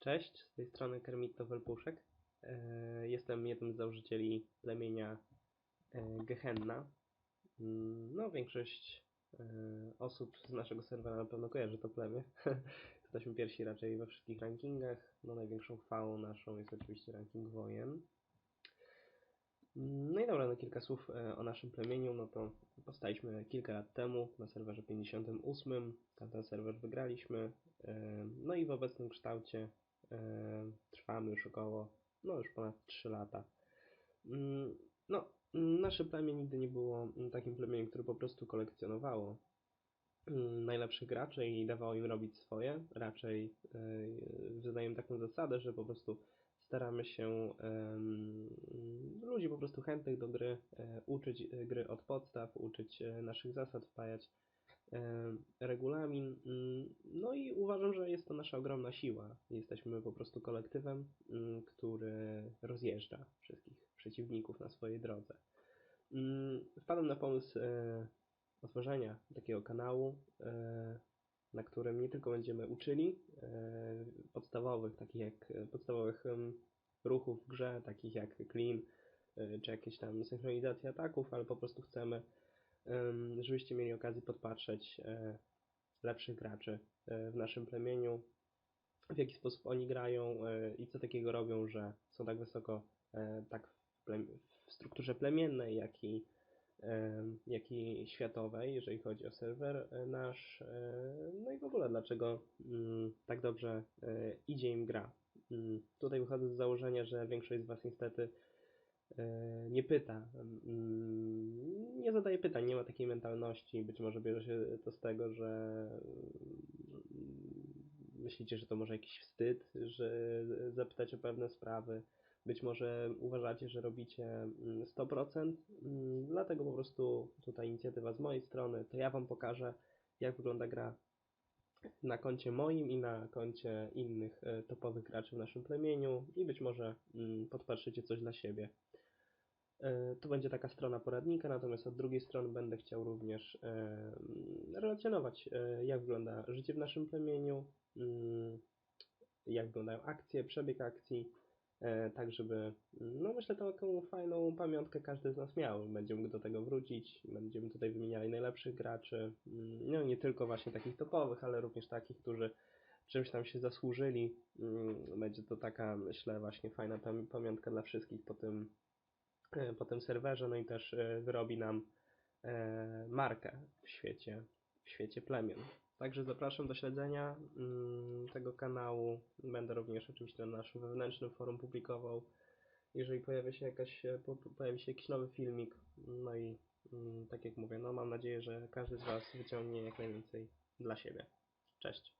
Cześć, z tej strony Kermit Welpuszek. E, Jestem jednym z założycieli plemienia e, Gehenna. Mm, No, większość e, osób z naszego serwera na pewno kojarzy to plemię. Jesteśmy pierwsi raczej we wszystkich rankingach. No, największą chwałą naszą jest oczywiście ranking wojen. Mm, No i dobra, no kilka słów o naszym plemieniu. No to powstaliśmy kilka lat temu na serwerze 58. Tamten serwer wygraliśmy. No i w obecnym kształcie trwamy już około, no już ponad 3 lata. Mm, No, nasze plemię nigdy nie było takim plemieniem, które po prostu kolekcjonowało mm, najlepszych graczy i dawało im robić swoje. Raczej e, wyznajemy taką zasadę, że po prostu staramy się ludzi po prostu chętnych do gry e, uczyć e, gry od podstaw, uczyć e, naszych zasad, wpajać e, regulamin. Mm, No i uważam, że jest to nasza ogromna siła. Jesteśmy po prostu kolektywem, mm, który rozjeżdża wszystkich przeciwników na swojej drodze. Mm, Wpadłem na pomysł e, otworzenia takiego kanału, e, na którym nie tylko będziemy uczyli e, podstawowych, takich jak e, podstawowych ruchów w grze, takich jak clean, e, czy jakieś tam synchronizacja ataków, ale po prostu chcemy, em, żebyście mieli okazję podpatrzeć e, lepszych graczy e, w naszym plemieniu, w jaki sposób oni grają e, i co takiego robią, że są tak wysoko, tak w, strukturze plemiennej, jak i, jak i światowej, jeżeli chodzi o serwer nasz. No i w ogóle, dlaczego mm, tak dobrze idzie im gra. Mm, Tutaj wychodzę z założenia, że większość z Was niestety nie pyta, mm, nie zadaje pytań, nie ma takiej mentalności. Być może bierze się to z tego, że mm, myślicie, że to może jakiś wstyd, że zapytać o pewne sprawy. Być może uważacie, że robicie mm, 100%, mm, dlatego po prostu tutaj inicjatywa z mojej strony, to ja Wam pokażę, jak wygląda gra na koncie moim i na koncie innych e, topowych graczy w naszym plemieniu i być może podpatrzycie coś dla siebie. E, Tu będzie taka strona poradnika, natomiast od drugiej strony będę chciał również e, relacjonować, e, jak wygląda życie w naszym plemieniu, mm, jak wyglądają akcje, przebieg akcji, tak żeby, no myślę, taką fajną pamiątkę każdy z nas miał. Będziemy mógł do tego wrócić, będziemy tutaj wymieniali najlepszych graczy, mm, no nie tylko właśnie takich topowych, ale również takich, którzy czymś tam się zasłużyli. Mm, Będzie to taka, myślę, właśnie fajna pamiątka dla wszystkich po tym, e, po tym serwerze, no i też e, wyrobi nam e, markę w świecie, w świecie plemion. Także zapraszam do śledzenia mm, tego kanału. Będę również oczywiście na naszym wewnętrznym forum publikował, jeżeli się jakaś, e, po- po- pojawi się jakiś nowy filmik. No i mm, tak jak mówię, no mam nadzieję, że każdy z Was wyciągnie jak najwięcej dla siebie. Cześć.